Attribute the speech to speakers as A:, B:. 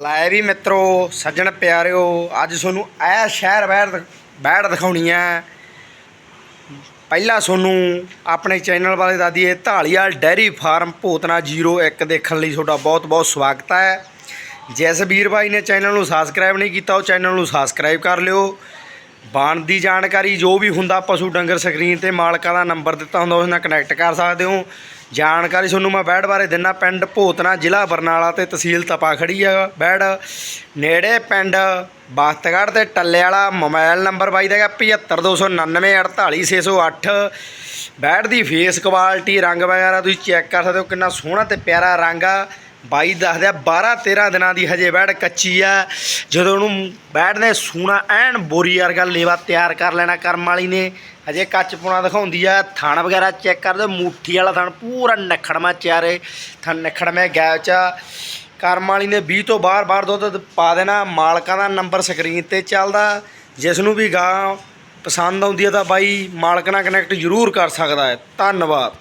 A: ਲਾਏ ਵੀ ਮਿੱਤਰੋ, ਸੱਜਣ ਪਿਆਰਿਓ, ਅੱਜ ਤੁਹਾਨੂੰ ਇਹ ਸ਼ਹਿਰ ਬੈੜ ਬੈੜ ਦਿਖਾਉਣੀ ਹੈ। ਪਹਿਲਾਂ ਤੁਹਾਨੂੰ ਆਪਣੇ ਚੈਨਲ ਬਾਰੇ ਦੱਸ ਦਈਏ ਢਾਲੀਵਾਲ ਡੈਰੀ ਫਾਰਮ ਭੂਤਨਾ 01 ਦੇਖਣ ਲਈ ਤੁਹਾਡਾ ਬਹੁਤ ਬਹੁਤ ਸਵਾਗਤ ਹੈ। ਜਿਸ ਵੀਰ ਭਾਈ ਨੇ ਚੈਨਲ ਨੂੰ ਸਬਸਕ੍ਰਾਈਬ ਨਹੀਂ ਕੀਤਾ, ਉਹ ਚੈਨਲ ਨੂੰ ਸਬਸਕ੍ਰਾਈਬ ਕਰ ਲਿਓ। ਬਾਣ ਦੀ ਜਾਣਕਾਰੀ, ਜੋ ਵੀ ਹੁੰਦਾ ਪਸ਼ੂ ਡੰਗਰ ਸਕਰੀਨ ਤੇ ਮਾਲਕਾਂ ਦਾ ਨੰਬਰ ਦਿੱਤਾ ਹੁੰਦਾ, ਉਸ ਨਾਲ ਕਨੈਕਟ ਕਰ ਸਕਦੇ ਹੋ। ਜਾਣਕਾਰੀ ਤੁਹਾਨੂੰ ਮੈਂ ਬੈੜ ਬਾਰੇ ਦਿੰਨਾ ਪਿੰਡ ਭੋਤਨਾ, ਜ਼ਿਲ੍ਹਾ ਬਰਨਾਲਾ ਤੇ ਤਹਿਸੀਲ ਤਪਾ ਖੜੀ ਆ ਬੈੜ ਨੇੜੇ ਪਿੰਡ ਬਾਸਤਗੜ੍ਹ ਤੇ ਟੱਲੇ ਵਾਲਾ ਮੋਬਾਈਲ ਨੰਬਰ ਬਾਈ ਦਾ ਹੈਗਾ 75299 48608 ਬੈੜ ਦੀ ਫੇਸ ਕੁਆਲਿਟੀ ਰੰਗ ਵਗੈਰਾ ਤੁਸੀਂ ਚੈੱਕ ਕਰ ਸਕਦੇ ਹੋ, ਕਿੰਨਾ ਸੋਹਣਾ ਤੇ ਪਿਆਰਾ ਰੰਗ ਆ। ਬਾਈ ਦੱਸਦੇ ਆ 12 13 ਦਿਨਾਂ ਦੀ ਹਜੇ ਬੈੜ ਕੱਚੀ ਆ। ਜਦੋਂ ਉਹਨੂੰ ਬੈੜ ਨੇ ਸੂਣਾ ਐਨ ਬੋਰੀ ਵਰਗਾ ਲੇਵਾ ਤਿਆਰ ਕਰ ਲੈਣਾ ਕਰਮ ਵਾਲੀ ਨੇ। ਹਜੇ ਕੱਚ ਪੁਣਾ ਦਿਖਾਉਂਦੀ ਆ, ਥਣ ਵਗੈਰਾ ਚੈੱਕ ਕਰ ਦਿਓ, ਮੂਠੀ ਵਾਲਾ ਥਣ ਪੂਰਾ ਨਖੜਮਾ ਚਾਰੇ ਥਣ ਨਖੜਮੇ ਗੈਪ ਚ ਆ। ਕਰਮ ਵਾਲੀ ਨੇ 20 ਤੋਂ ਬਾਹਰ ਬਾਹਰ ਦੁੱਧ ਪਾ ਦੇਣਾ, ਮਾਲਕਾਂ ਦਾ ਨੰਬਰ ਸਕਰੀਨ ਤੇ ਚੱਲਦਾ। ਜਿਸ ਨੂੰ ਵੀ ਗਾਂ ਪਸੰਦ ਆਉਂਦੀ ਹੈ ਤਾਂ ਬਾਈ ਮਾਲਕ ਨਾਲ ਕਨੈਕਟ ਜ਼ਰੂਰ ਕਰ ਸਕਦਾ ਹੈ। ਧੰਨਵਾਦ।